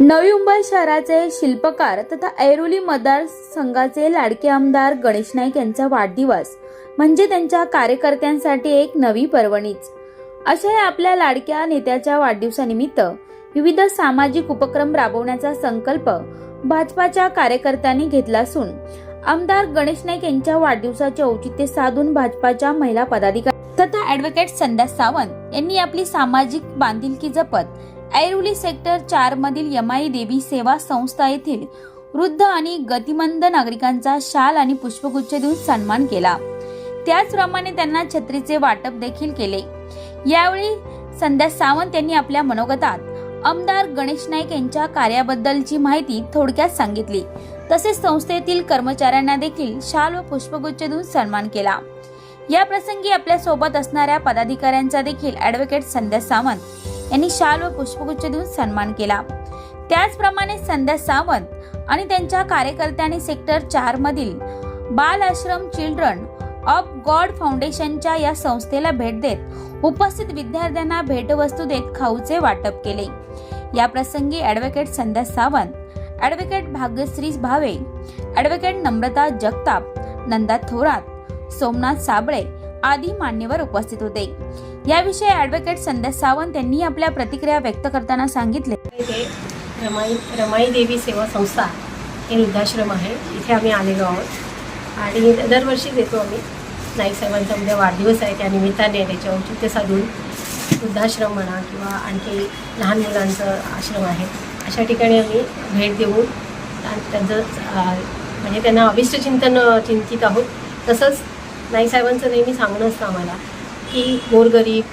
नवी मुंबई शहराचे शिल्पकार तथा ऐरोली मतदारसंघाचे लाडके आमदार गणेश नाईक यांचा वाढदिवस म्हणजे त्यांच्या कार्यकर्त्यांसाठी एक नवी पर्वणीच. अशा या आपल्या लाडक्या नेत्याच्या वाढदिवसानिमित्त विविध सामाजिक उपक्रम राबवण्याचा संकल्प भाजपाच्या कार्यकर्त्यांनी घेतला असून आमदार गणेश नाईक यांच्या वाढदिवसाचे औचित्य साधून भाजपाच्या महिला पदाधिकारी तथा ऍडव्होकेट संध्या सावंत यांनी आपली सामाजिक बांधिलकी जपत ऐरोली सेक्टर चार मधील यमाई देवी सेवा संस्था येथील वृद्ध आणि गतिमंद नागरिकांचा शाल आणि पुष्पगुच्छ देऊन सन्मान केला. त्याचप्रमाणे त्यांना छत्रीचे वाटप देखील केले. यावेळी संध्या सावंत यांनी आपल्या मनोगतात आमदार गणेश नाईक यांच्या कार्याबद्दलची माहिती थोडक्यात सांगितली. तसेच संस्थेतील कर्मचाऱ्यांना देखील शाल व पुष्पगुच्छ देऊन सन्मान केला. या प्रसंगी आपल्यासोबत असणाऱ्या पदाधिकाऱ्यांचा देखील ऍडव्होकेट संध्या सावंत. यांनी शाल व पुष्पगुच्छ देऊन सन्मान केला. त्याचप्रमाणे संध्या सावंत आणि त्यांच्या कार्यकर्त्यांनी सेक्टर चार मधील बाल आश्रम चिल्ड्रन ऑफ गॉड फाउंडेशनच्या या संस्थेला भेट देत उपस्थित विद्यार्थ्यांना भेटवस्तू देत खाऊचे वाटप केले. या प्रसंगी advocate Sandhya Sawant advocate Bhagyashree Bhave advocate Namrata Jagtap Nanda Thorat Somnath Sable आदी मान्यवर उपस्थित होते. याविषयी ऍडव्होकेट संदेश सावंत यांनी आपल्या प्रतिक्रिया व्यक्त करताना सांगितले. रमाई रमाई देवी सेवा संस्था हे वृद्धाश्रम आहे. इथे आम्ही आलेलो आहोत. आणि दरवर्षी देतो आम्ही. नाईक साहेबांचा उद्या वाढदिवस आहे. त्या निमित्ताने त्याचे औचित्य साधून वृद्धाश्रम म्हणा किंवा आणखी लहान मुलांचं आश्रम आहे. अशा ठिकाणी आम्ही भेट देऊन त्यांचं म्हणजे त्यांना अविष्ट चिंतन चिंतित आहोत. तसंच नाईक साहेबांचं नेहमी सांगणं असतं आम्हाला की गोरगरीब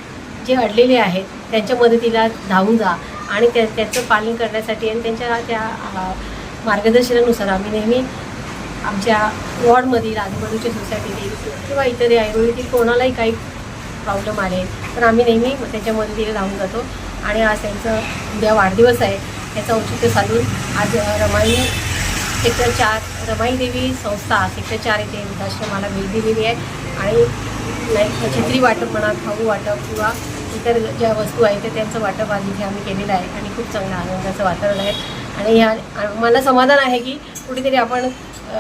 जे अडलेले आहेत त्यांच्या मदतीला धावून जा आणि त्या त्याचं पालन करण्यासाठी आणि त्यांच्या त्या मार्गदर्शनानुसार आम्ही नेहमी आमच्या वॉर्डमधील आजूबाजूच्या सोसायटीतील किंवा इतर आयुर्वेदिक कोणालाही काही प्रॉब्लेम आले तर आम्ही नेहमी त्यांच्या मदतीला धावून जातो. आणि आज त्यांचं उद्या वाढदिवस आहे त्याचं औचित्य साधून आज रमाई सेक्टर चार रमाई देवी संस्था सेक्टर चार येथे वृद्धाश्रमाला भेट दिलेली आहे. आणि नाही छत्री वाटप म्हणा खाऊ वाटप किंवा इतर ज्या वस्तू आहेत त्या त्यांचं वाटप आज इथे आम्ही केलेलं आहे. आणि खूप चांगलं आनंदाचं वातावरण आहे. आणि ह्या मला समाधान आहे की कुठेतरी आपण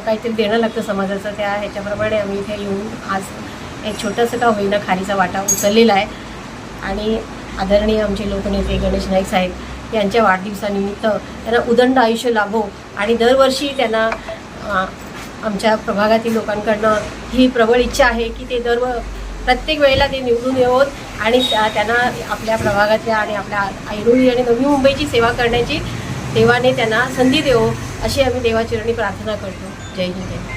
काहीतरी देणं लागतं समाजाचं. त्या ह्याच्याप्रमाणे आम्ही इथे येऊन आज एक छोटंसं का होईना खारीचा वाटा उचललेला आहे. आणि आदरणीय आमचे लोकनेते गणेश नाईक साहेब यांच्या वाढदिवसानिमित्त त्यांना उदंड आयुष्य लाभो. आणि दरवर्षी त्यांना आमच्या प्रभागातील लोकांकडनं ही प्रबळ इच्छा आहे की ते दर प्रत्येक वेळेला ते निवडून येवोत आणि त्या- त्यांना आपल्या प्रभागातल्या आणि आपल्या ऐरोली आणि नवी मुंबईची सेवा करण्याची देवाने त्यांना संधी देवो अशी आम्ही देवाचरणी प्रार्थना करतो. जय हिंद. जय